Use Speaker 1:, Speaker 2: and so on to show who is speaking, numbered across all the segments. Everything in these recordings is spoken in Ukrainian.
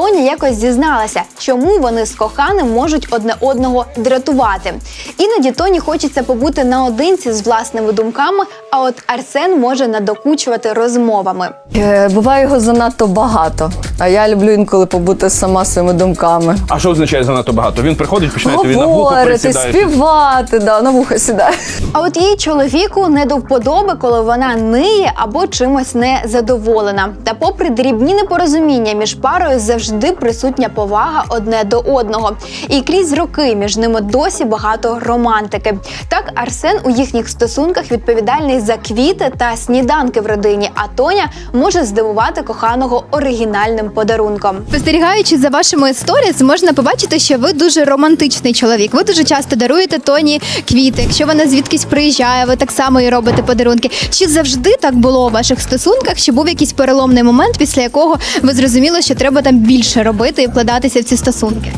Speaker 1: todo Тоня якось зізналася, чому вони з коханим можуть одне одного дратувати. Іноді Тоні хочеться побути наодинці з власними думками, а от Арсен може надокучувати розмовами.
Speaker 2: Е, Буває його занадто багато, а я люблю інколи побути сама своїми думками.
Speaker 3: А що означає занадто багато? Він приходить, починає тобі на вухо
Speaker 2: Говорити,
Speaker 3: присідає.
Speaker 2: співати, да, на вухо сідає.
Speaker 1: А от її чоловіку не до вподоби, коли вона ниє або чимось не задоволена. Та попри дрібні непорозуміння між парою завжди присутня повага одне до одного. І крізь роки між ними досі багато романтики. Так Арсен у їхніх стосунках відповідальний за квіти та сніданки в родині. А Тоня може здивувати коханого оригінальним подарунком.
Speaker 4: Спостерігаючи за вашими сторіс, можна побачити, що ви дуже романтичний чоловік. Ви дуже часто даруєте Тоні квіти. Якщо вона звідкись приїжджає, ви так само їй робите подарунки. Чи завжди так було у ваших стосунках? Чи був якийсь переломний момент, після якого ви зрозуміли, що треба там більше робити і вкладатися в ці стосунки?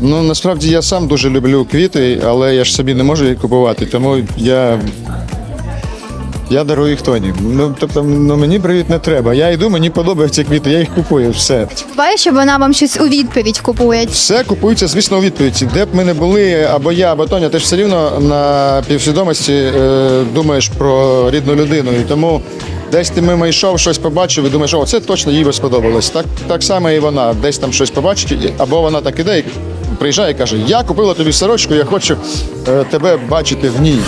Speaker 5: Ну насправді я сам дуже люблю квіти, але я ж собі не можу їх купувати, тому я. Я дарую їх Тоні. Ну тобто, ну мені привіт не треба. Я йду, мені подобаються квіти, я їх купую. Все.
Speaker 4: Буває, що вона вам щось у відповідь купує.
Speaker 5: Все купується, звісно, у відповідь. Де б ми не були, або я, або Тоня, ти ж все рівно на півсвідомості е, думаєш про рідну людину. І тому десь ти мимо йшов, щось побачив і думаєш, о, це точно їй би сподобалось. Так, так само і вона. Десь там щось побачить, або вона так іде і приїжджає і каже: Я купила тобі сорочку, я хочу е, тебе бачити в ній.